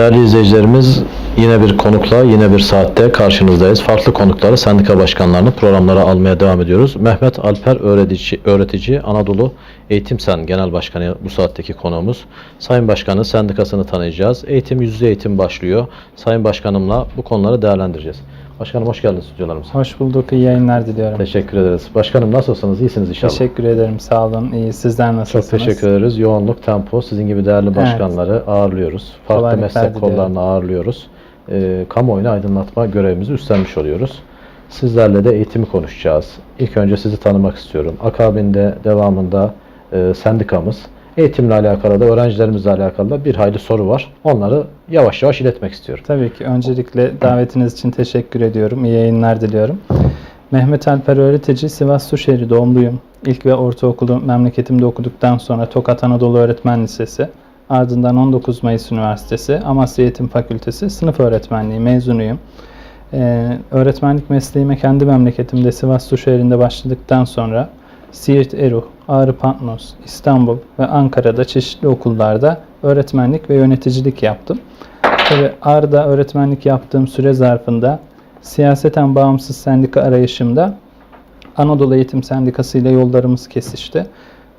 Değerli izleyicilerimiz yine bir konukla yine bir saatte karşınızdayız. Farklı konukları sendika başkanlarını programlara almaya devam ediyoruz. Mehmet Alper öğretici, öğretici Anadolu Eğitim Sen Genel Başkanı bu saatteki konuğumuz. Sayın Başkanı sendikasını tanıyacağız. Eğitim yüz yüze eğitim başlıyor. Sayın Başkanımla bu konuları değerlendireceğiz. Başkanım hoş geldiniz stüdyolarımıza. Hoş bulduk. İyi yayınlar diliyorum. Teşekkür ederiz. Başkanım nasılsınız? İyisiniz inşallah. Teşekkür ederim. Sağ olun. İyi. Sizler Çok nasılsınız? teşekkür ederiz. Yoğunluk, tempo, sizin gibi değerli başkanları ağırlıyoruz. Farklı Kolaylıklar meslek diliyorum. kollarını ağırlıyoruz. Ee, kamuoyunu aydınlatma görevimizi üstlenmiş oluyoruz. Sizlerle de eğitimi konuşacağız. İlk önce sizi tanımak istiyorum. Akabinde devamında e, sendikamız. Eğitimle alakalı da öğrencilerimizle alakalı da bir hayli soru var. Onları yavaş yavaş iletmek istiyorum. Tabii ki. Öncelikle davetiniz için teşekkür ediyorum. İyi yayınlar diliyorum. Mehmet Alper öğretici, Sivas Suşehri doğumluyum. İlk ve ortaokulu memleketimde okuduktan sonra Tokat Anadolu Öğretmen Lisesi, ardından 19 Mayıs Üniversitesi, Amasya Eğitim Fakültesi sınıf öğretmenliği mezunuyum. Ee, öğretmenlik mesleğime kendi memleketimde Sivas Suşehri'nde başladıktan sonra Siirt Eruh, Ağrı Pantnos, İstanbul ve Ankara'da çeşitli okullarda öğretmenlik ve yöneticilik yaptım. Tabii Ağrı'da öğretmenlik yaptığım süre zarfında siyaseten bağımsız sendika arayışımda Anadolu Eğitim Sendikası ile yollarımız kesişti.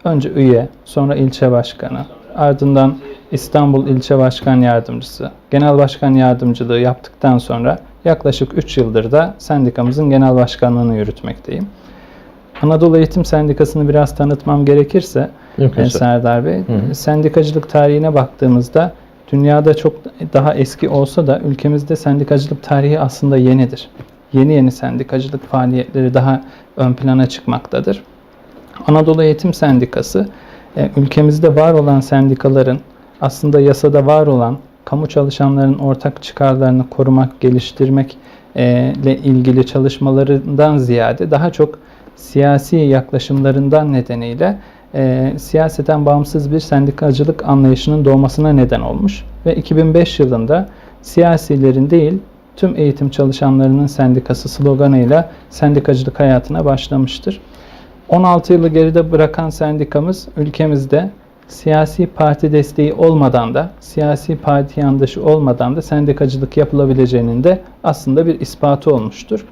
Önce üye, sonra ilçe başkanı, ardından İstanbul İlçe Başkan Yardımcısı, Genel Başkan Yardımcılığı yaptıktan sonra yaklaşık 3 yıldır da sendikamızın genel başkanlığını yürütmekteyim. Anadolu Eğitim Sendikası'nı biraz tanıtmam gerekirse Mümkünse. e, Serdar Bey, Hı hı. sendikacılık tarihine baktığımızda dünyada çok daha eski olsa da ülkemizde sendikacılık tarihi aslında yenidir. Yeni yeni sendikacılık faaliyetleri daha ön plana çıkmaktadır. Anadolu Eğitim Sendikası e, ülkemizde var olan sendikaların aslında yasada var olan kamu çalışanlarının ortak çıkarlarını korumak, geliştirmek e, ile ilgili çalışmalarından ziyade daha çok siyasi yaklaşımlarından nedeniyle e, siyaseten bağımsız bir sendikacılık anlayışının doğmasına neden olmuş ve 2005 yılında siyasilerin değil tüm eğitim çalışanlarının sendikası sloganıyla sendikacılık hayatına başlamıştır. 16 yılı geride bırakan sendikamız ülkemizde siyasi parti desteği olmadan da, siyasi parti yandaşı olmadan da sendikacılık yapılabileceğinin de aslında bir ispatı olmuştur.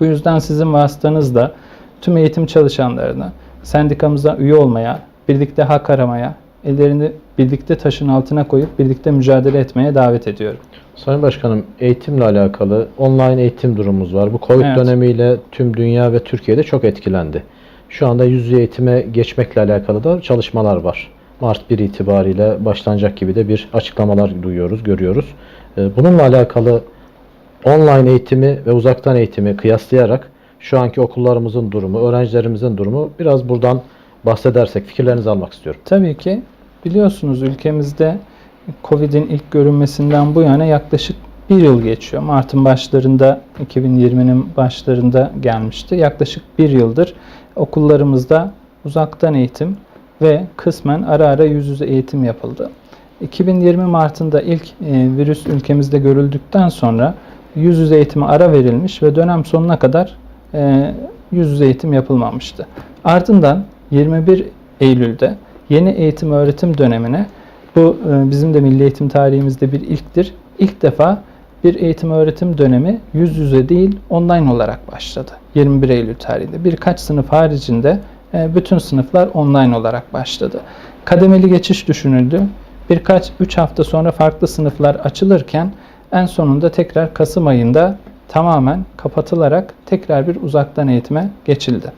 Bu yüzden sizin vasıtanızla tüm eğitim çalışanlarını sendikamıza üye olmaya, birlikte hak aramaya, ellerini birlikte taşın altına koyup birlikte mücadele etmeye davet ediyorum. Sayın Başkanım eğitimle alakalı online eğitim durumumuz var. Bu Covid Evet. dönemiyle tüm dünya ve Türkiye'de çok etkilendi. Şu anda yüz yüze eğitime geçmekle alakalı da çalışmalar var. Mart 1 itibariyle başlanacak gibi de bir açıklamalar duyuyoruz, görüyoruz. Ee, Bununla alakalı online eğitimi ve uzaktan eğitimi kıyaslayarak şu anki okullarımızın durumu, öğrencilerimizin durumu biraz buradan bahsedersek fikirlerinizi almak istiyorum. Tabii ki biliyorsunuz ülkemizde Covid'in ilk görünmesinden bu yana yaklaşık bir yıl geçiyor. Mart'ın başlarında 2020'nin başlarında gelmişti. Yaklaşık bir yıldır okullarımızda uzaktan eğitim ve kısmen ara ara yüz yüze eğitim yapıldı. 2020 Mart'ında ilk e, virüs ülkemizde görüldükten sonra yüz yüze eğitime ara verilmiş ve dönem sonuna kadar e, yüz yüze eğitim yapılmamıştı. Ardından 21 Eylül'de yeni eğitim öğretim dönemine bu e, bizim de milli eğitim tarihimizde bir ilktir. İlk defa bir eğitim öğretim dönemi yüz yüze değil online olarak başladı. 21 Eylül tarihinde. Birkaç sınıf haricinde e, bütün sınıflar online olarak başladı. Kademeli geçiş düşünüldü. Birkaç 3 hafta sonra farklı sınıflar açılırken en sonunda tekrar Kasım ayında tamamen kapatılarak tekrar bir uzaktan eğitime geçildi.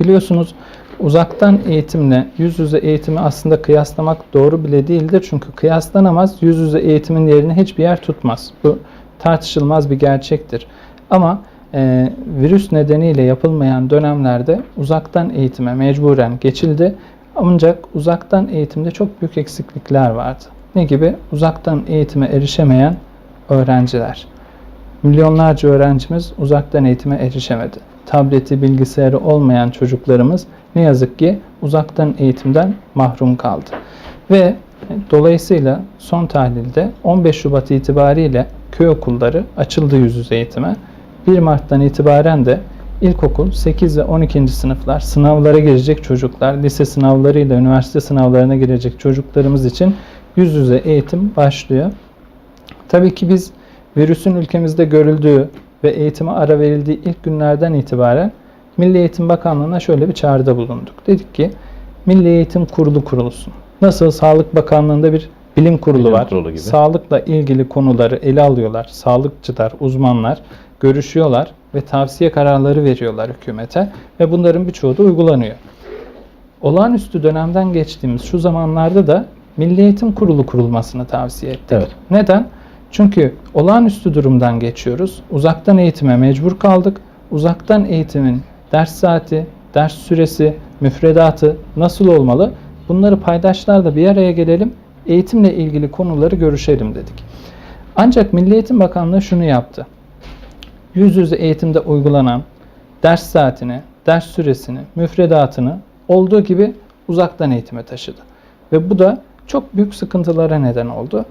Biliyorsunuz uzaktan eğitimle yüz yüze eğitimi aslında kıyaslamak doğru bile değildir. Çünkü kıyaslanamaz. Yüz yüze eğitimin yerini hiçbir yer tutmaz. Bu tartışılmaz bir gerçektir. Ama e, virüs nedeniyle yapılmayan dönemlerde uzaktan eğitime mecburen geçildi. Ancak uzaktan eğitimde çok büyük eksiklikler vardı. Ne gibi? Uzaktan eğitime erişemeyen öğrenciler. Milyonlarca öğrencimiz uzaktan eğitime erişemedi. Tableti, bilgisayarı olmayan çocuklarımız ne yazık ki uzaktan eğitimden mahrum kaldı. Ve dolayısıyla son tahlilde 15 Şubat itibariyle köy okulları açıldı yüz yüze eğitime. 1 Mart'tan itibaren de ilkokul 8 ve 12. sınıflar sınavlara girecek çocuklar, lise sınavlarıyla üniversite sınavlarına girecek çocuklarımız için yüz yüze eğitim başlıyor. Tabii ki biz virüsün ülkemizde görüldüğü ve eğitime ara verildiği ilk günlerden itibaren Milli Eğitim Bakanlığı'na şöyle bir çağrıda bulunduk. Dedik ki Milli Eğitim Kurulu kurulsun. Nasıl Sağlık Bakanlığı'nda bir bilim kurulu Bilim var. kurulu gibi. Sağlıkla ilgili konuları ele alıyorlar. Sağlıkçılar, uzmanlar görüşüyorlar ve tavsiye kararları veriyorlar hükümete ve bunların birçoğu da uygulanıyor. Olağanüstü dönemden geçtiğimiz şu zamanlarda da Milli Eğitim Kurulu kurulmasını tavsiye ettik. Evet. Neden? Çünkü olağanüstü durumdan geçiyoruz. Uzaktan eğitime mecbur kaldık. Uzaktan eğitimin ders saati, ders süresi, müfredatı nasıl olmalı? Bunları paydaşlarla bir araya gelelim. Eğitimle ilgili konuları görüşelim dedik. Ancak Milli Eğitim Bakanlığı şunu yaptı. Yüz yüze eğitimde uygulanan ders saatini, ders süresini, müfredatını olduğu gibi uzaktan eğitime taşıdı. Ve bu da çok büyük sıkıntılara neden oldu.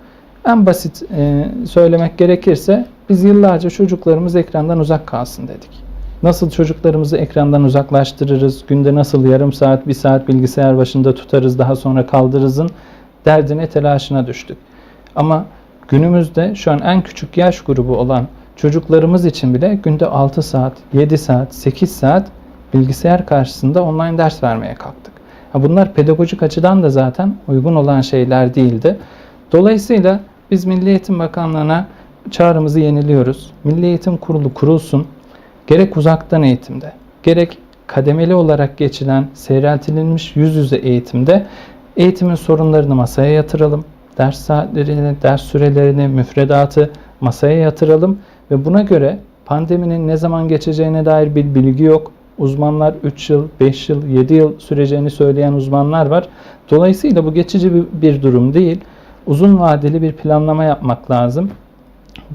En basit e, söylemek gerekirse biz yıllarca çocuklarımız ekrandan uzak kalsın dedik. Nasıl çocuklarımızı ekrandan uzaklaştırırız, günde nasıl yarım saat, bir saat bilgisayar başında tutarız, daha sonra kaldırırızın derdine, telaşına düştük. Ama günümüzde şu an en küçük yaş grubu olan çocuklarımız için bile günde 6 saat, 7 saat, 8 saat bilgisayar karşısında online ders vermeye kalktık. Bunlar pedagojik açıdan da zaten uygun olan şeyler değildi. Dolayısıyla biz Milli Eğitim Bakanlığı'na çağrımızı yeniliyoruz. Milli Eğitim Kurulu kurulsun. Gerek uzaktan eğitimde, gerek kademeli olarak geçilen, seyreltilmiş yüz yüze eğitimde eğitimin sorunlarını masaya yatıralım. Ders saatlerini, ders sürelerini, müfredatı masaya yatıralım ve buna göre pandeminin ne zaman geçeceğine dair bir bilgi yok. Uzmanlar 3 yıl, 5 yıl, 7 yıl süreceğini söyleyen uzmanlar var. Dolayısıyla bu geçici bir, bir durum değil. Uzun vadeli bir planlama yapmak lazım.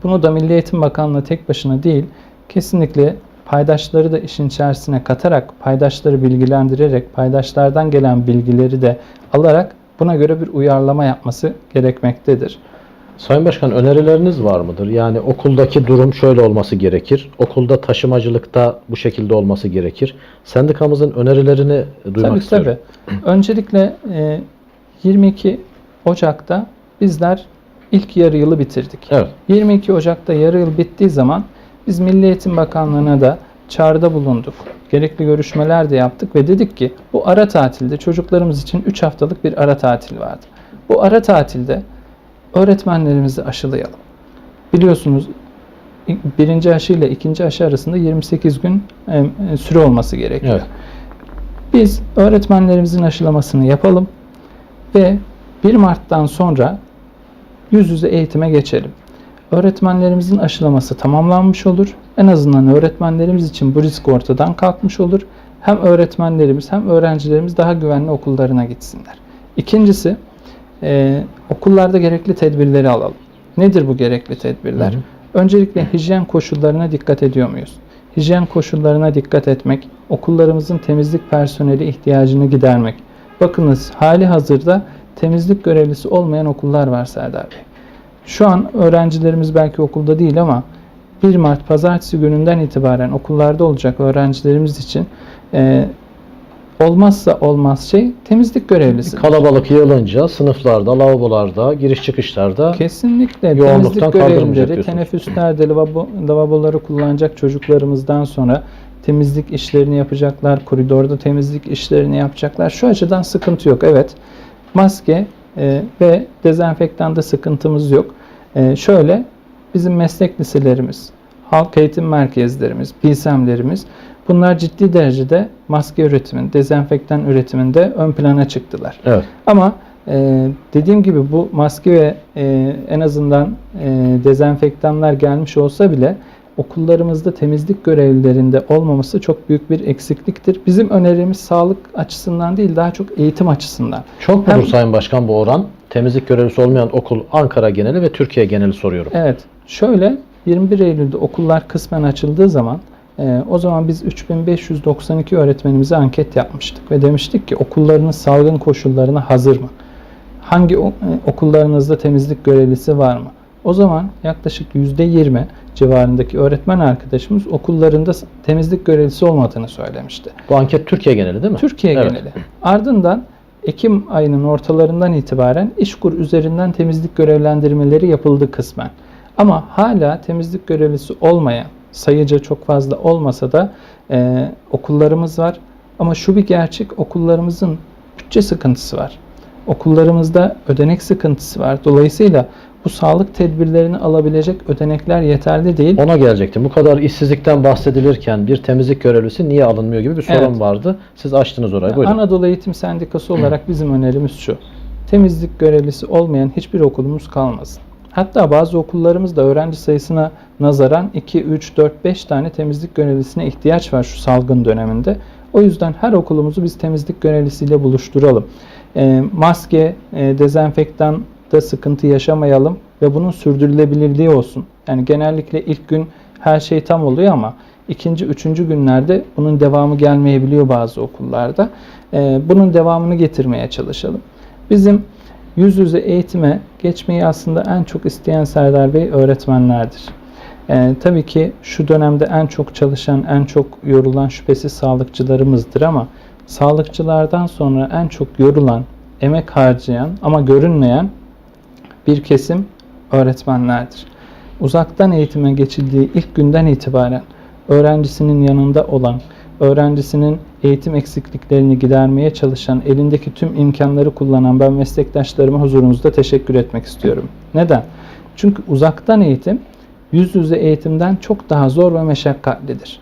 Bunu da Milli Eğitim Bakanlığı tek başına değil, kesinlikle paydaşları da işin içerisine katarak, paydaşları bilgilendirerek, paydaşlardan gelen bilgileri de alarak buna göre bir uyarlama yapması gerekmektedir. Sayın Başkan önerileriniz var mıdır? Yani okuldaki durum şöyle olması gerekir. Okulda taşımacılıkta bu şekilde olması gerekir. Sendikamızın önerilerini duymak tabii istiyorum. tabii. Öncelikle e, 22 Ocak'ta bizler ilk yarı yılı bitirdik. Evet. 22 Ocak'ta yarı yıl bittiği zaman biz Milli Eğitim Bakanlığı'na da çağrıda bulunduk. Gerekli görüşmeler de yaptık ve dedik ki bu ara tatilde çocuklarımız için 3 haftalık bir ara tatil vardı. Bu ara tatilde öğretmenlerimizi aşılayalım. Biliyorsunuz birinci aşı ile ikinci aşı arasında 28 gün e, süre olması gerekiyor. Evet. Biz öğretmenlerimizin aşılamasını yapalım ve 1 Mart'tan sonra yüz yüze eğitime geçelim. Öğretmenlerimizin aşılaması tamamlanmış olur. En azından öğretmenlerimiz için bu risk ortadan kalkmış olur. Hem öğretmenlerimiz hem öğrencilerimiz daha güvenli okullarına gitsinler. İkincisi, e, okullarda gerekli tedbirleri alalım. Nedir bu gerekli tedbirler? Hı hı. Öncelikle hijyen koşullarına dikkat ediyor muyuz? Hijyen koşullarına dikkat etmek, okullarımızın temizlik personeli ihtiyacını gidermek. Bakınız hali hazırda temizlik görevlisi olmayan okullar var Serdar Bey. Şu an öğrencilerimiz belki okulda değil ama 1 Mart pazartesi gününden itibaren okullarda olacak öğrencilerimiz için e, olmazsa olmaz şey temizlik görevlisi. Kalabalık yığılınca sınıflarda, lavabolarda, giriş çıkışlarda Kesinlikle Yoğunluktan temizlik görevlileri teneffüslerde lavabo, lavaboları kullanacak çocuklarımızdan sonra temizlik işlerini yapacaklar. Koridorda temizlik işlerini yapacaklar. Şu açıdan sıkıntı yok. Evet maske e, ve dezenfektanda sıkıntımız yok. E, şöyle bizim meslek liselerimiz, halk eğitim merkezlerimiz, BİSEM'lerimiz bunlar ciddi derecede maske üretiminde, dezenfektan üretiminde ön plana çıktılar. evet. Ama e, dediğim gibi bu maske ve e, en azından e, dezenfektanlar gelmiş olsa bile okullarımızda temizlik görevlilerinde olmaması çok büyük bir eksikliktir. Bizim önerimiz sağlık açısından değil daha çok eğitim açısından. Çok mudur Hem- Sayın Başkan bu oran? Temizlik görevlisi olmayan okul Ankara geneli ve Türkiye geneli soruyorum. Evet şöyle 21 Eylül'de okullar kısmen açıldığı zaman e, o zaman biz 3592 öğretmenimize anket yapmıştık ve demiştik ki okullarınız salgın koşullarına hazır mı? Hangi e, okullarınızda temizlik görevlisi var mı? O zaman yaklaşık %20 civarındaki öğretmen arkadaşımız okullarında temizlik görevlisi olmadığını söylemişti. Bu anket Türkiye geneli değil mi? Türkiye Evet. geneli. Ardından Ekim ayının ortalarından itibaren İşkur üzerinden temizlik görevlendirmeleri yapıldı kısmen. Ama hala temizlik görevlisi olmayan, sayıca çok fazla olmasa da e, okullarımız var. Ama şu bir gerçek, okullarımızın bütçe sıkıntısı var. Okullarımızda ödenek sıkıntısı var. Dolayısıyla bu sağlık tedbirlerini alabilecek ödenekler yeterli değil. Ona gelecektim. Bu kadar işsizlikten bahsedilirken bir temizlik görevlisi niye alınmıyor gibi bir sorun Evet. vardı. Siz açtınız orayı. Buyurun. Anadolu Eğitim Sendikası olarak bizim önerimiz şu. Temizlik görevlisi olmayan hiçbir okulumuz kalmasın. Hatta bazı okullarımızda öğrenci sayısına nazaran 2, 3, 4, 5 tane temizlik görevlisine ihtiyaç var şu salgın döneminde. O yüzden her okulumuzu biz temizlik görevlisiyle buluşturalım. E, maske, e, dezenfektan da sıkıntı yaşamayalım ve bunun sürdürülebilirliği olsun. Yani genellikle ilk gün her şey tam oluyor ama ikinci, üçüncü günlerde bunun devamı gelmeyebiliyor bazı okullarda. Ee, bunun devamını getirmeye çalışalım. Bizim yüz yüze eğitime geçmeyi aslında en çok isteyen Serdar Bey öğretmenlerdir. Ee, tabii ki şu dönemde en çok çalışan, en çok yorulan şüphesiz sağlıkçılarımızdır ama sağlıkçılardan sonra en çok yorulan, emek harcayan ama görünmeyen bir kesim öğretmenlerdir. Uzaktan eğitime geçildiği ilk günden itibaren öğrencisinin yanında olan, öğrencisinin eğitim eksikliklerini gidermeye çalışan, elindeki tüm imkanları kullanan ben meslektaşlarıma huzurunuzda teşekkür etmek istiyorum. Neden? Çünkü uzaktan eğitim yüz yüze eğitimden çok daha zor ve meşakkatlidir.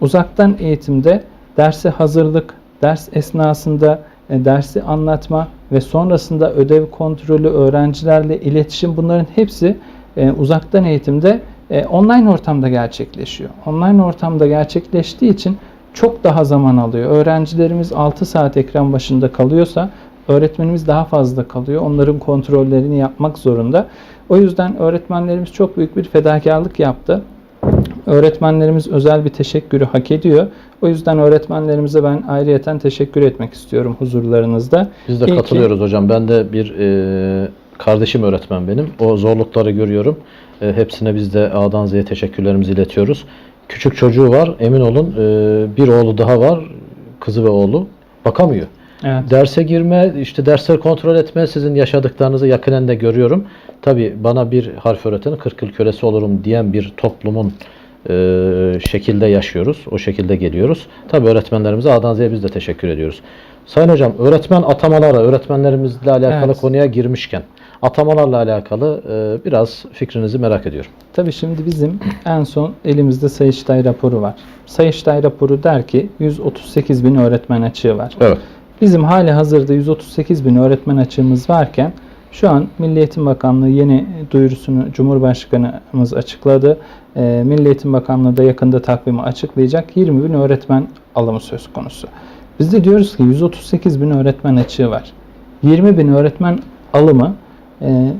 Uzaktan eğitimde derse hazırlık, ders esnasında dersi anlatma ve sonrasında ödev kontrolü, öğrencilerle iletişim bunların hepsi e, uzaktan eğitimde e, online ortamda gerçekleşiyor. Online ortamda gerçekleştiği için çok daha zaman alıyor. Öğrencilerimiz 6 saat ekran başında kalıyorsa öğretmenimiz daha fazla kalıyor. Onların kontrollerini yapmak zorunda. O yüzden öğretmenlerimiz çok büyük bir fedakarlık yaptı. Öğretmenlerimiz özel bir teşekkürü hak ediyor. O yüzden öğretmenlerimize ben ayrıyeten teşekkür etmek istiyorum huzurlarınızda. Biz de İyi ki- katılıyoruz hocam. Ben de bir e, kardeşim öğretmen benim. O zorlukları görüyorum. E, hepsine biz de A'dan Z'ye teşekkürlerimizi iletiyoruz. Küçük çocuğu var. Emin olun e, bir oğlu daha var. Kızı ve oğlu. Bakamıyor. Evet. Derse girme, işte dersleri kontrol etme, sizin yaşadıklarınızı yakinen de görüyorum. Tabii bana bir harf öğreteni 40 yıl kölesi olurum diyen bir toplumun e, şekilde yaşıyoruz. O şekilde geliyoruz. Tabii öğretmenlerimize A'dan Z'ye biz de teşekkür ediyoruz. Sayın hocam, öğretmen atamalara, öğretmenlerimizle alakalı Evet. konuya girmişken atamalarla alakalı e, biraz fikrinizi merak ediyorum. Tabii şimdi bizim en son elimizde Sayıştay raporu var. Sayıştay raporu der ki 138 bin öğretmen açığı var. Evet. Bizim hali hazırda 138 bin öğretmen açığımız varken şu an Milli Eğitim Bakanlığı yeni duyurusunu Cumhurbaşkanımız açıkladı. Ee, Milli Eğitim Bakanlığı da yakında takvimi açıklayacak. 20 bin öğretmen alımı söz konusu. Biz de diyoruz ki 138 bin öğretmen açığı var. 20 bin öğretmen alımı e,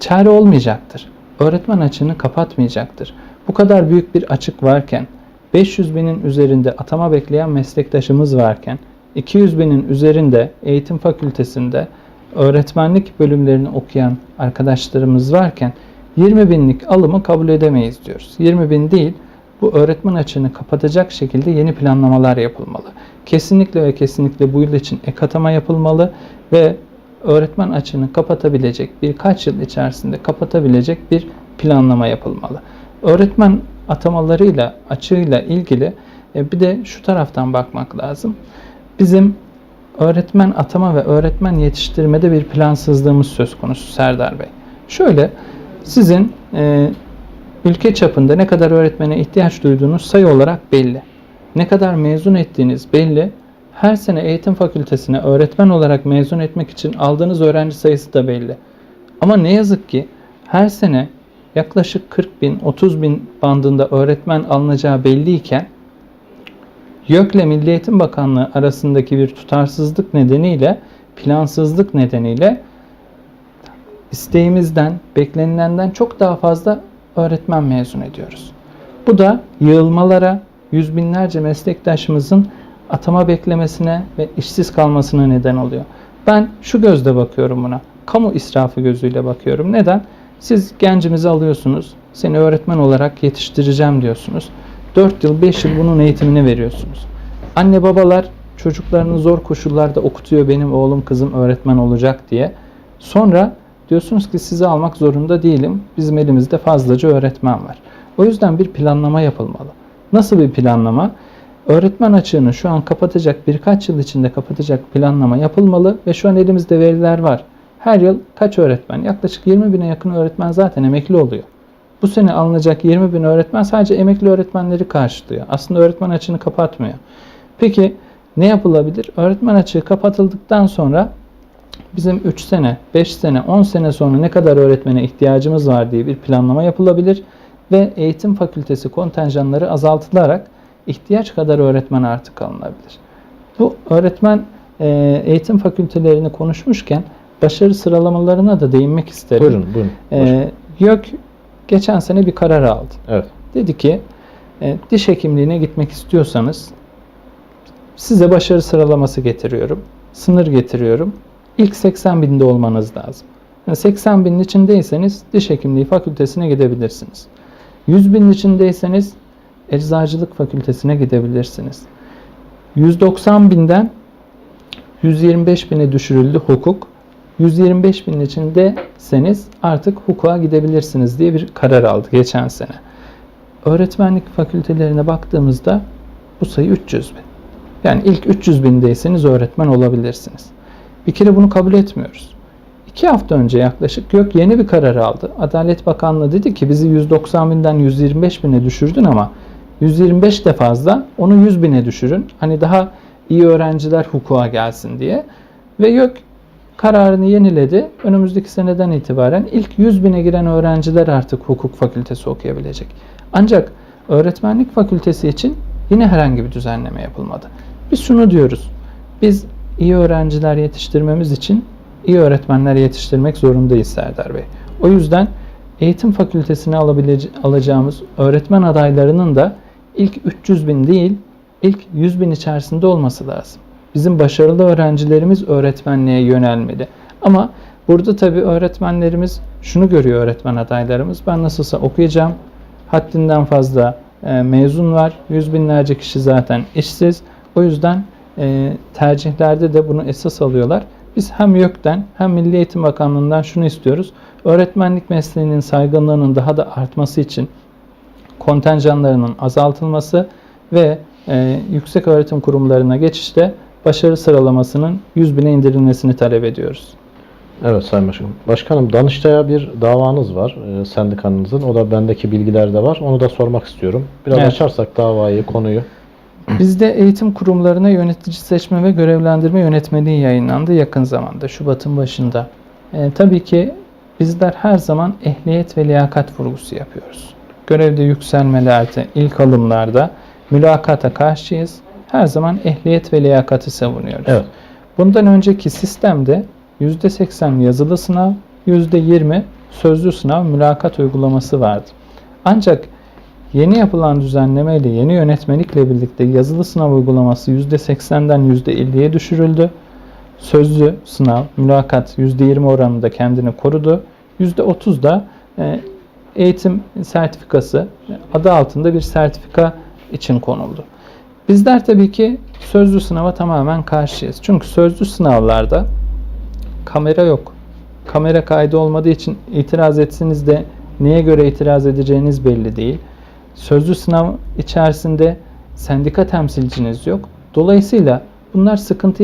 çare olmayacaktır. Öğretmen açığını kapatmayacaktır. Bu kadar büyük bir açık varken 500 binin üzerinde atama bekleyen meslektaşımız varken 200 binin üzerinde eğitim fakültesinde öğretmenlik bölümlerini okuyan arkadaşlarımız varken 20 binlik alımı kabul edemeyiz diyoruz. 20 bin değil bu öğretmen açığını kapatacak şekilde yeni planlamalar yapılmalı. Kesinlikle ve kesinlikle bu yıl için ek atama yapılmalı ve öğretmen açığını kapatabilecek birkaç yıl içerisinde kapatabilecek bir planlama yapılmalı. Öğretmen atamalarıyla açığıyla ilgili e, bir de şu taraftan bakmak lazım. Bizim öğretmen atama ve öğretmen yetiştirmede bir plansızlığımız söz konusu Serdar Bey. Şöyle sizin e, ülke çapında ne kadar öğretmene ihtiyaç duyduğunuz sayı olarak belli. Ne kadar mezun ettiğiniz belli. Her sene eğitim fakültesine öğretmen olarak mezun etmek için aldığınız öğrenci sayısı da belli. Ama ne yazık ki her sene yaklaşık 40 bin, 30 bin bandında öğretmen alınacağı belliyken YÖK'le Milli Eğitim Bakanlığı arasındaki bir tutarsızlık nedeniyle, plansızlık nedeniyle isteğimizden, beklenilenden çok daha fazla öğretmen mezun ediyoruz. Bu da yığılmalara, yüz binlerce meslektaşımızın atama beklemesine ve işsiz kalmasına neden oluyor. Ben şu gözle bakıyorum buna. Kamu israfı gözüyle bakıyorum. Neden? Siz gencimizi alıyorsunuz. Seni öğretmen olarak yetiştireceğim diyorsunuz. 4 yıl, 5 yıl bunun eğitimini veriyorsunuz. Anne babalar çocuklarını zor koşullarda okutuyor benim oğlum kızım öğretmen olacak diye. Sonra Diyorsunuz ki sizi almak zorunda değilim. Bizim elimizde fazlaca öğretmen var. O yüzden bir planlama yapılmalı. Nasıl bir planlama? Öğretmen açığını şu an kapatacak, birkaç yıl içinde kapatacak planlama yapılmalı ve şu an elimizde veriler var. Her yıl kaç öğretmen? Yaklaşık 20 bine yakın öğretmen zaten emekli oluyor. Bu sene alınacak 20 bin öğretmen sadece emekli öğretmenleri karşılıyor. Aslında öğretmen açığını kapatmıyor. Peki ne yapılabilir? Öğretmen açığı kapatıldıktan sonra bizim 3 sene, 5 sene, 10 sene sonra ne kadar öğretmene ihtiyacımız var diye bir planlama yapılabilir ve eğitim fakültesi kontenjanları azaltılarak ihtiyaç kadar öğretmen artık alınabilir. Bu öğretmen e, eğitim fakültelerini konuşmuşken başarı sıralamalarına da değinmek isterim. Buyurun, buyurun. E, YÖK geçen sene bir karar aldı. Evet. Dedi ki e, diş hekimliğine gitmek istiyorsanız size başarı sıralaması getiriyorum. Sınır getiriyorum. İlk 80 binde olmanız lazım. Yani 80 binin içindeyseniz diş hekimliği fakültesine gidebilirsiniz. 100 binin içindeyseniz eczacılık fakültesine gidebilirsiniz. 190 binden 125 bine düşürüldü hukuk. 125 binin içindeyseniz artık hukuka gidebilirsiniz diye bir karar aldı geçen sene. Öğretmenlik fakültelerine baktığımızda bu sayı 300 bin. Yani ilk 300 bindeyseniz öğretmen olabilirsiniz. Bir kere bunu kabul etmiyoruz. İki hafta önce yaklaşık yok yeni bir karar aldı. Adalet Bakanlığı dedi ki bizi 190 binden 125 bine düşürdün ama 125 de fazla onu 100 bine düşürün. Hani daha iyi öğrenciler hukuka gelsin diye. Ve yok kararını yeniledi. Önümüzdeki seneden itibaren ilk 100 bine giren öğrenciler artık hukuk fakültesi okuyabilecek. Ancak öğretmenlik fakültesi için yine herhangi bir düzenleme yapılmadı. Biz şunu diyoruz. Biz iyi öğrenciler yetiştirmemiz için iyi öğretmenler yetiştirmek zorundayız Serdar Bey. O yüzden eğitim fakültesine alacağımız öğretmen adaylarının da ilk 300 bin değil, ilk 100 bin içerisinde olması lazım. Bizim başarılı öğrencilerimiz öğretmenliğe yönelmeli. Ama burada tabii öğretmenlerimiz şunu görüyor öğretmen adaylarımız. Ben nasılsa okuyacağım. Haddinden fazla e, mezun var. Yüz binlerce kişi zaten işsiz. O yüzden e, tercihlerde de bunu esas alıyorlar. Biz hem YÖK'ten hem Milli Eğitim Bakanlığı'ndan şunu istiyoruz. Öğretmenlik mesleğinin saygınlığının daha da artması için kontenjanlarının azaltılması ve e, yüksek öğretim kurumlarına geçişte başarı sıralamasının 100 bine indirilmesini talep ediyoruz. Evet Sayın Başkanım. Başkanım Danıştay'a bir davanız var e, sendikanızın. O da bendeki bilgilerde var. Onu da sormak istiyorum. Biraz Evet. açarsak davayı, konuyu. Bizde eğitim kurumlarına yönetici seçme ve görevlendirme yönetmeliği yayınlandı yakın zamanda, Şubat'ın başında. E, tabii ki bizler her zaman ehliyet ve liyakat vurgusu yapıyoruz. Görevde yükselmelerde, ilk alımlarda mülakata karşıyız. Her zaman ehliyet ve liyakati savunuyoruz. Evet. Bundan önceki sistemde %80 yazılı sınav, %20 sözlü sınav mülakat uygulaması vardı. Ancak yeni yapılan düzenleme ile yeni yönetmelikle birlikte yazılı sınav uygulaması %80'den %50'ye düşürüldü. Sözlü sınav, mülakat %20 oranında kendini korudu. %30 da e, eğitim sertifikası adı altında bir sertifika için konuldu. Bizler tabii ki sözlü sınava tamamen karşıyız. Çünkü sözlü sınavlarda kamera yok. Kamera kaydı olmadığı için itiraz etsiniz de neye göre itiraz edeceğiniz belli değil. Sözlü sınav içerisinde sendika temsilciniz yok. Dolayısıyla bunlar sıkıntı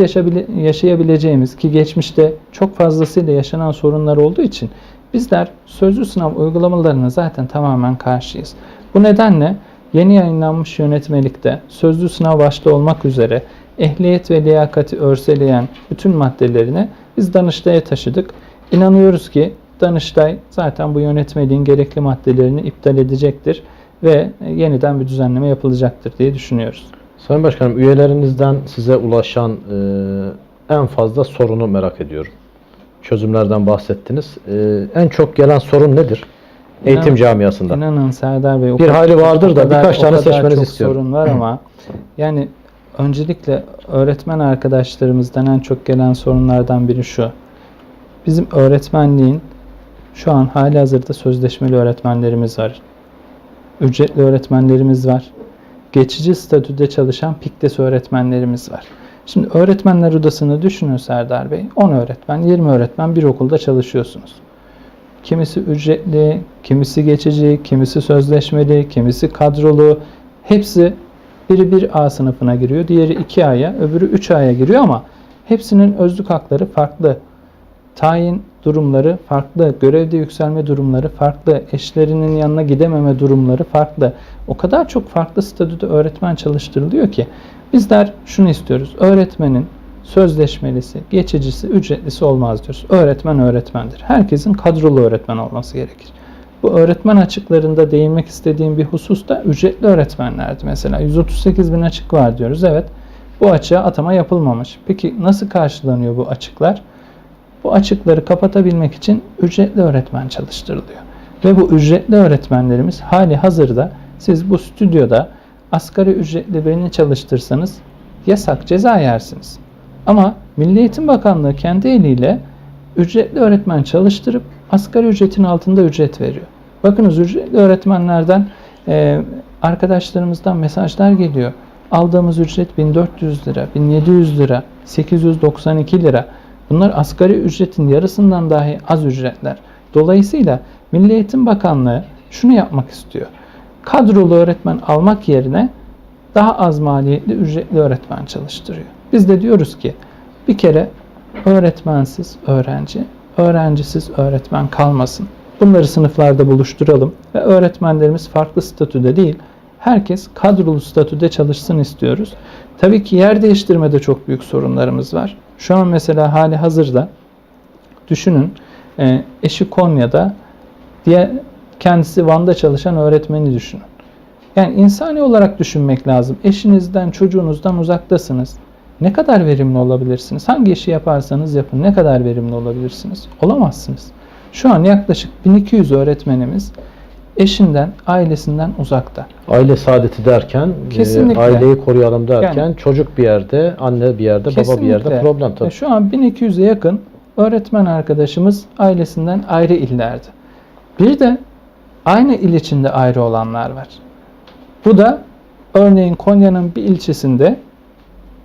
yaşayabileceğimiz ki geçmişte çok fazlasıyla yaşanan sorunlar olduğu için bizler sözlü sınav uygulamalarına zaten tamamen karşıyız. Bu nedenle yeni yayınlanmış yönetmelikte sözlü sınav başta olmak üzere ehliyet ve liyakati örseleyen bütün maddelerini biz Danıştay'a taşıdık. İnanıyoruz ki Danıştay zaten bu yönetmeliğin gerekli maddelerini iptal edecektir ve yeniden bir düzenleme yapılacaktır diye düşünüyoruz. Sayın Başkanım üyelerinizden size ulaşan e, en fazla sorunu merak ediyorum. Çözümlerden bahsettiniz. E, en çok gelen sorun nedir? Eğitim İnan- camiasında. İnanın Serdar Bey Bir kadar- hayli vardır o da kadar- birkaç tane kadar seçmenizi çok istiyorum. sorun var ama yani öncelikle öğretmen arkadaşlarımızdan en çok gelen sorunlardan biri şu. Bizim öğretmenliğin şu an hali hazırda sözleşmeli öğretmenlerimiz var. Ücretli öğretmenlerimiz var. Geçici statüde çalışan PİKDES öğretmenlerimiz var. Şimdi öğretmenler odasını düşünün Serdar Bey. 10 öğretmen, 20 öğretmen bir okulda çalışıyorsunuz. Kimisi ücretli, kimisi geçici, kimisi sözleşmeli, kimisi kadrolu. Hepsi biri bir A sınıfına giriyor, diğeri 2 A'ya, öbürü 3 A'ya giriyor ama hepsinin özlük hakları farklı. Tayin durumları farklı, görevde yükselme durumları farklı, eşlerinin yanına gidememe durumları farklı. O kadar çok farklı statüde öğretmen çalıştırılıyor ki bizler şunu istiyoruz. Öğretmenin sözleşmelisi, geçicisi, ücretlisi olmaz diyoruz. Öğretmen öğretmendir. Herkesin kadrolu öğretmen olması gerekir. Bu öğretmen açıklarında değinmek istediğim bir husus da ücretli öğretmenlerdi. Mesela 138 bin açık var diyoruz. Evet bu açığa atama yapılmamış. Peki nasıl karşılanıyor bu açıklar? Bu açıkları kapatabilmek için ücretli öğretmen çalıştırılıyor. Ve bu ücretli öğretmenlerimiz hali hazırda siz bu stüdyoda asgari ücretli birini çalıştırsanız yasak ceza yersiniz. Ama Milli Eğitim Bakanlığı kendi eliyle ücretli öğretmen çalıştırıp asgari ücretin altında ücret veriyor. Bakınız ücretli öğretmenlerden e, arkadaşlarımızdan mesajlar geliyor. Aldığımız ücret 1400 lira, 1700 lira, 892 lira. Bunlar asgari ücretin yarısından dahi az ücretler. Dolayısıyla Milli Eğitim Bakanlığı şunu yapmak istiyor. Kadrolu öğretmen almak yerine daha az maliyetli ücretli öğretmen çalıştırıyor. Biz de diyoruz ki bir kere öğretmensiz öğrenci, öğrencisiz öğretmen kalmasın. Bunları sınıflarda buluşturalım ve öğretmenlerimiz farklı statüde değil, herkes kadrolu statüde çalışsın istiyoruz. Tabii ki yer değiştirmede çok büyük sorunlarımız var. Şu an mesela hali hazırda düşünün e, eşi Konya'da diye kendisi Van'da çalışan öğretmeni düşünün. Yani insani olarak düşünmek lazım. Eşinizden, çocuğunuzdan uzaktasınız. Ne kadar verimli olabilirsiniz? Hangi işi yaparsanız yapın ne kadar verimli olabilirsiniz? Olamazsınız. Şu an yaklaşık 1200 öğretmenimiz eşinden, ailesinden uzakta. Aile saadeti derken, e, Kesinlikle. aileyi koruyalım derken Yani- çocuk bir yerde, anne bir yerde, baba bir yerde Kesinlikle. problem Ve tabii. Şu an 1200'e yakın öğretmen arkadaşımız ailesinden ayrı illerde. Bir de aynı il içinde ayrı olanlar var. Bu da örneğin Konya'nın bir ilçesinde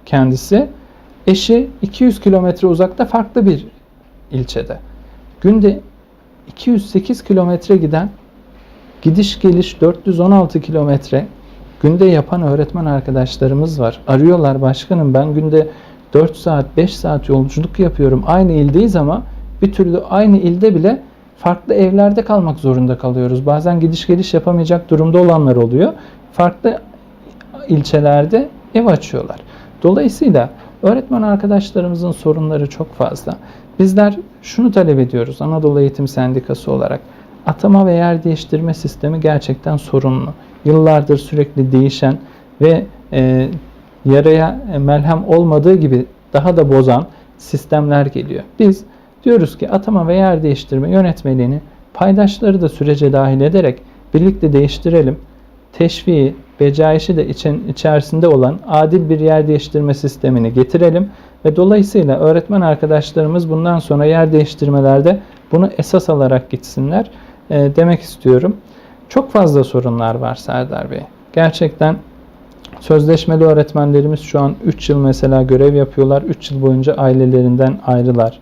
kendisi eşi 200 kilometre uzakta farklı bir ilçede. Günde 208 kilometre giden gidiş geliş 416 kilometre günde yapan öğretmen arkadaşlarımız var. Arıyorlar başkanım ben günde 4 saat 5 saat yolculuk yapıyorum. Aynı ildeyiz ama bir türlü aynı ilde bile farklı evlerde kalmak zorunda kalıyoruz. Bazen gidiş geliş yapamayacak durumda olanlar oluyor. Farklı ilçelerde ev açıyorlar. Dolayısıyla öğretmen arkadaşlarımızın sorunları çok fazla. Bizler şunu talep ediyoruz Anadolu Eğitim Sendikası olarak. Atama ve yer değiştirme sistemi gerçekten sorunlu. Yıllardır sürekli değişen ve e, yaraya melhem olmadığı gibi daha da bozan sistemler geliyor. Biz diyoruz ki atama ve yer değiştirme yönetmeliğini paydaşları da sürece dahil ederek birlikte değiştirelim. Teşviği, becaişi de için, içerisinde olan adil bir yer değiştirme sistemini getirelim ve dolayısıyla öğretmen arkadaşlarımız bundan sonra yer değiştirmelerde bunu esas alarak gitsinler e, demek istiyorum. Çok fazla sorunlar var Serdar Bey. Gerçekten sözleşmeli öğretmenlerimiz şu an 3 yıl mesela görev yapıyorlar. 3 yıl boyunca ailelerinden ayrılar.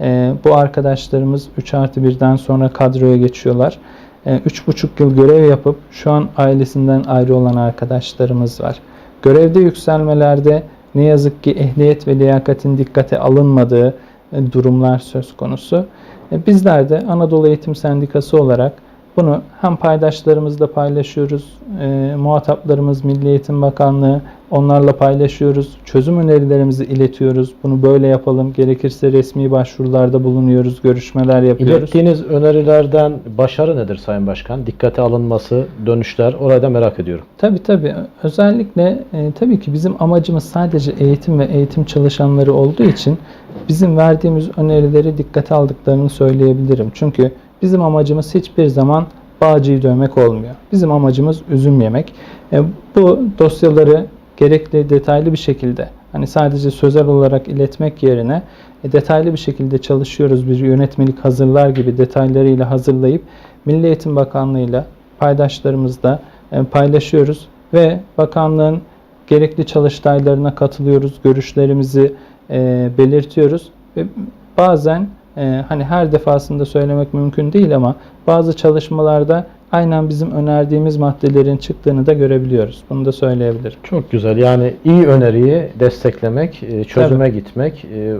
E, bu arkadaşlarımız 3 artı 1'den sonra kadroya geçiyorlar. E, Üç buçuk yıl görev yapıp şu an ailesinden ayrı olan arkadaşlarımız var. Görevde yükselmelerde ne yazık ki ehliyet ve liyakatin dikkate alınmadığı e, durumlar söz konusu. E, Bizler de Anadolu Eğitim Sendikası olarak bunu hem paydaşlarımızla paylaşıyoruz, e, muhataplarımız Milli Eğitim Bakanlığı, onlarla paylaşıyoruz, çözüm önerilerimizi iletiyoruz. Bunu böyle yapalım, gerekirse resmi başvurularda bulunuyoruz, görüşmeler yapıyoruz. İlettiğiniz önerilerden başarı nedir Sayın Başkan? Dikkate alınması, dönüşler, orayı da merak ediyorum. Tabii tabii. Özellikle e, tabii ki bizim amacımız sadece eğitim ve eğitim çalışanları olduğu için bizim verdiğimiz önerileri dikkate aldıklarını söyleyebilirim. Çünkü bizim amacımız hiçbir zaman bağcıyı dövmek olmuyor. Bizim amacımız üzüm yemek. E, bu dosyaları gerekli detaylı bir şekilde hani sadece sözel olarak iletmek yerine e, detaylı bir şekilde çalışıyoruz. Bir yönetmelik hazırlar gibi detaylarıyla hazırlayıp Milli Eğitim Bakanlığı'yla paydaşlarımızla e, paylaşıyoruz ve bakanlığın gerekli çalıştaylarına katılıyoruz, görüşlerimizi e, belirtiyoruz ve bazen e, hani her defasında söylemek mümkün değil ama bazı çalışmalarda aynen bizim önerdiğimiz maddelerin çıktığını da görebiliyoruz. Bunu da söyleyebilirim. Çok güzel. Yani iyi öneriyi desteklemek, e, çözüme gitmek e,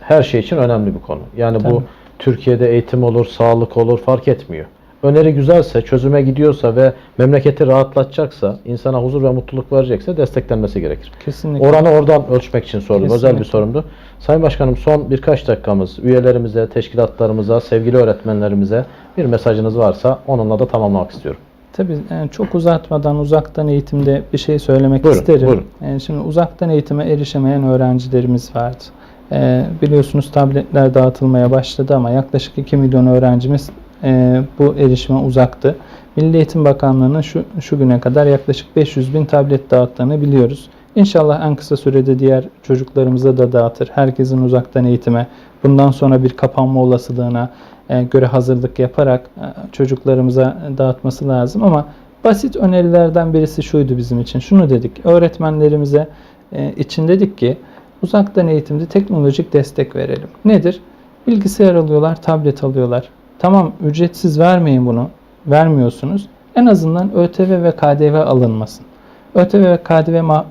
her şey için önemli bir konu. Yani Tabii. bu Türkiye'de eğitim olur, sağlık olur fark etmiyor. Öneri güzelse, çözüme gidiyorsa ve memleketi rahatlatacaksa, insana huzur ve mutluluk verecekse desteklenmesi gerekir. Kesinlikle. Oranı oradan ölçmek için sordum. Özel Kesinlikle. bir sorumdu. Sayın Başkanım son birkaç dakikamız üyelerimize, teşkilatlarımıza, sevgili öğretmenlerimize bir mesajınız varsa onunla da tamamlamak istiyorum. Tabii yani çok uzatmadan uzaktan eğitimde bir şey söylemek Buyurun, isterim. buyurun. Yani şimdi uzaktan eğitime erişemeyen öğrencilerimiz vardı. Ee, biliyorsunuz tabletler dağıtılmaya başladı ama yaklaşık 2 milyon öğrencimiz e, bu erişime uzaktı. Milli Eğitim Bakanlığı'nın şu, şu güne kadar yaklaşık 500 bin tablet dağıttığını biliyoruz. İnşallah en kısa sürede diğer çocuklarımıza da dağıtır. Herkesin uzaktan eğitime, bundan sonra bir kapanma olasılığına e, göre hazırlık yaparak e, çocuklarımıza dağıtması lazım. Ama basit önerilerden birisi şuydu bizim için. Şunu dedik, öğretmenlerimize e, için dedik ki uzaktan eğitimde teknolojik destek verelim. Nedir? Bilgisayar alıyorlar, tablet alıyorlar. Tamam ücretsiz vermeyin bunu. Vermiyorsunuz. En azından ÖTV ve KDV alınmasın. ÖTV ve KDV ma-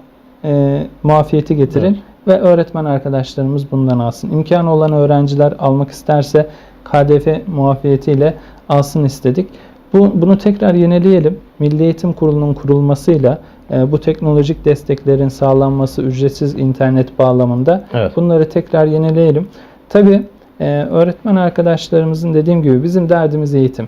e, muafiyeti getirin ve öğretmen arkadaşlarımız bundan alsın. İmkanı olan öğrenciler almak isterse KDV muafiyetiyle alsın istedik. Bu, bunu tekrar yenileyelim. Milli Eğitim Kurulu'nun kurulmasıyla e, bu teknolojik desteklerin sağlanması ücretsiz internet bağlamında Evet. bunları tekrar yenileyelim. Tabii e, öğretmen arkadaşlarımızın dediğim gibi bizim derdimiz eğitim.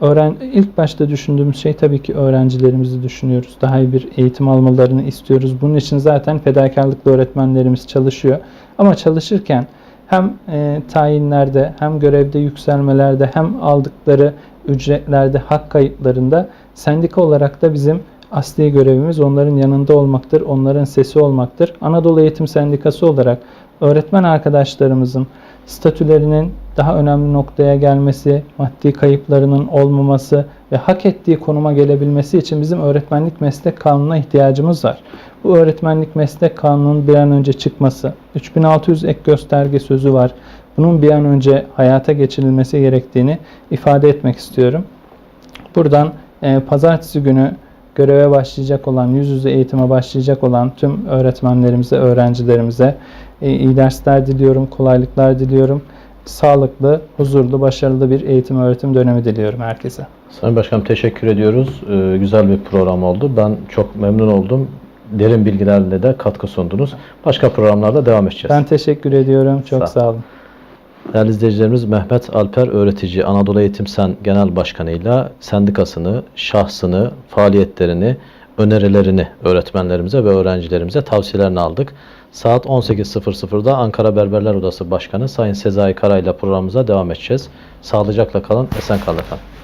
Öğren ilk başta düşündüğümüz şey tabii ki öğrencilerimizi düşünüyoruz. Daha iyi bir eğitim almalarını istiyoruz. Bunun için zaten fedakarlıklı öğretmenlerimiz çalışıyor. Ama çalışırken hem e, tayinlerde hem görevde yükselmelerde hem aldıkları ücretlerde hak kayıtlarında sendika olarak da bizim asli görevimiz onların yanında olmaktır, onların sesi olmaktır. Anadolu Eğitim Sendikası olarak öğretmen arkadaşlarımızın statülerinin daha önemli noktaya gelmesi, maddi kayıplarının olmaması ve hak ettiği konuma gelebilmesi için bizim öğretmenlik meslek kanununa ihtiyacımız var. Bu öğretmenlik meslek kanununun bir an önce çıkması, 3600 ek gösterge sözü var. Bunun bir an önce hayata geçirilmesi gerektiğini ifade etmek istiyorum. Buradan e, pazartesi günü göreve başlayacak olan, yüz yüze eğitime başlayacak olan tüm öğretmenlerimize, öğrencilerimize e, iyi dersler diliyorum, kolaylıklar diliyorum. Sağlıklı, huzurlu, başarılı bir eğitim öğretim dönemi diliyorum herkese. Sayın Başkanım teşekkür ediyoruz. Ee, güzel bir program oldu. Ben çok memnun oldum. Derin bilgilerle de katkı sundunuz. Başka programlarda devam edeceğiz. Ben teşekkür ediyorum. Çok Sağ sağ olun. Değerli izleyicilerimiz Mehmet Alper Öğretici Anadolu Eğitim Sen Genel Başkanı'yla sendikasını, şahsını, faaliyetlerini, önerilerini öğretmenlerimize ve öğrencilerimize tavsiyelerini aldık. Saat 18.00'da Ankara Berberler Odası Başkanı Sayın Sezai Karay'la programımıza devam edeceğiz. Sağlıcakla kalın, esen kalın efendim.